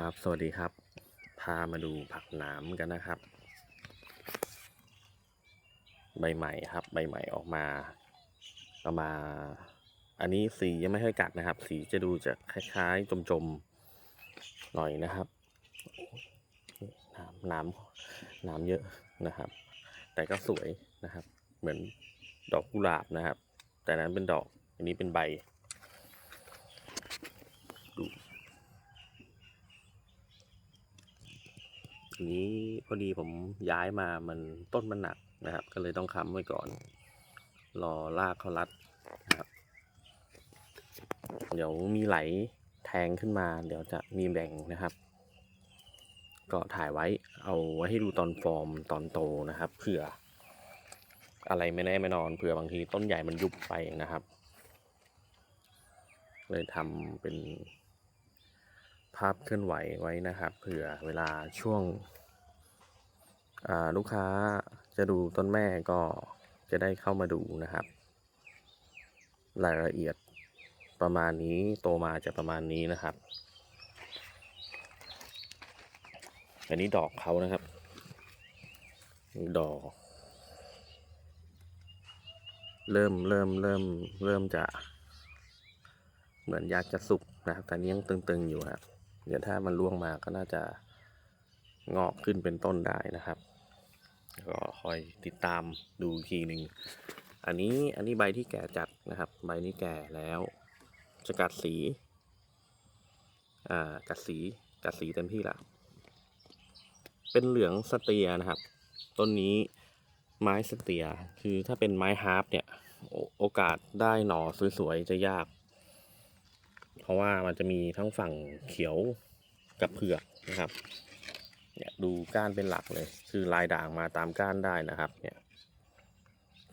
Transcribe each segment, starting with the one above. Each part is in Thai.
ครับ สวัสดีครับ พามาดูผักหนามกันนะครับ ใบใหม่ครับ ใบใหม่ออกมาเอามา อันนี้สียังไม่ค่อยกัดนะครับ สีจะดูจะคล้ายๆจมๆหน่อยนะครับหน้ำน้ำน้ำเยอะนะครับ แต่ก็สวยนะครับ เหมือนดอกกุหลาบนะครับ แต่นั้นเป็นดอก อันนี้เป็นใบ ทีนี้พอดีผมย้ายมามันต้นมันหนักนะครับ ก็เลยต้องค้ำไว้ก่อน รอรากเขารัดนะครับ เดี๋ยวมีไหลแทงขึ้นมา เดี๋ยวจะมีแบ่งนะครับ ก็ถ่ายไว้เอาไว้ให้ดูตอนฟอร์มตอนโตนะครับเผื่อ อะไรไม่แน่ไม่นอนเผื่อบางทีต้นใหญ่มันยุบไปนะครับ เลยทำเป็น ภาพเคลื่อนไหวไว้นะครับ เผื่อเวลาช่วงลูกค้าจะดูต้นแม่ก็จะได้เข้ามาดูนะครับ รายละเอียดประมาณนี้โตมาจะประมาณนี้นะครับ อันนี้ดอกเขานะครับดอก เริ่มเริ่มเริ่มเริ่มจะ เหมือนอยากจะสุกนะครับแต่นี้ยังตึงๆอยู่ครับ เดี๋ยวถ้ามันร่วงมาก็น่าจะงอกขึ้นเป็นต้นได้นะครับ ก็คอยติดตามดูทีหนึ่ง อันนี้อันนี้ใบที่แก่จัดนะครับ ใบนี้แก่แล้วจะกัดสี อ่า กัดสี กัดสีเต็มที่ละ เป็นเหลืองสเตียนะครับ ต้นนี้ไม้สเตีย คือถ้าเป็นไม้ฮาร์ปเนี่ย โอโอกาสได้หน่อสวยๆ จะยาก เพราะว่ามันจะมีทั้งฝั่งเขียวกับเผือกนะครับ เนี่ยดูก้านเป็นหลักเลย คือลายด่างมาตามก้านได้นะครับ เนี่ย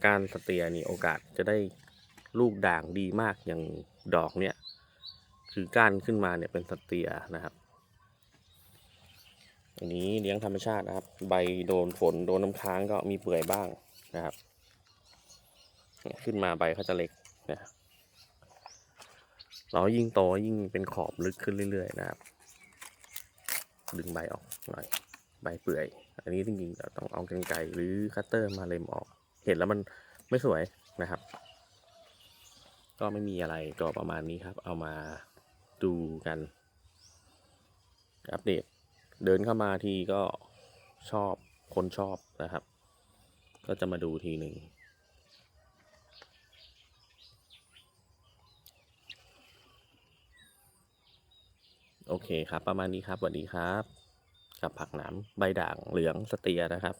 ก้านสเตียนี่โอกาสจะได้ลูกด่างดีมากอย่างดอกเนี่ย คือก้านขึ้นมาเนี่ยเป็นสเตียนะครับอันนี้เลี้ยงธรรมชาตินะครับ ใบโดนฝนโดนน้ำค้างก็มีเปื่อยบ้างนะครับเนี่ยขึ้นมาใบเขาจะเล็กเนี่ย เรายิ่งโตยิ่งเป็นขอบลึกขึ้นเรื่อยๆนะครับ ดึงใบออกหน่อย ใบเปื่อย อันนี้จริงๆเราต้องเอากรรไกรหรือคัตเตอร์มาเล็มออก เห็นแล้วมันไม่สวยนะครับ ก็ไม่มีอะไรก็ประมาณนี้ครับ เอามาดูกัน อัปเดต เดินเข้ามาทีก็ชอบคนชอบนะครับ ก็จะมาดูทีหนึ่ง โอเคครับ ประมาณนี้ครับสวัสดีครับ กับผักหนามใบด่างเหลืองสเตียนะครับ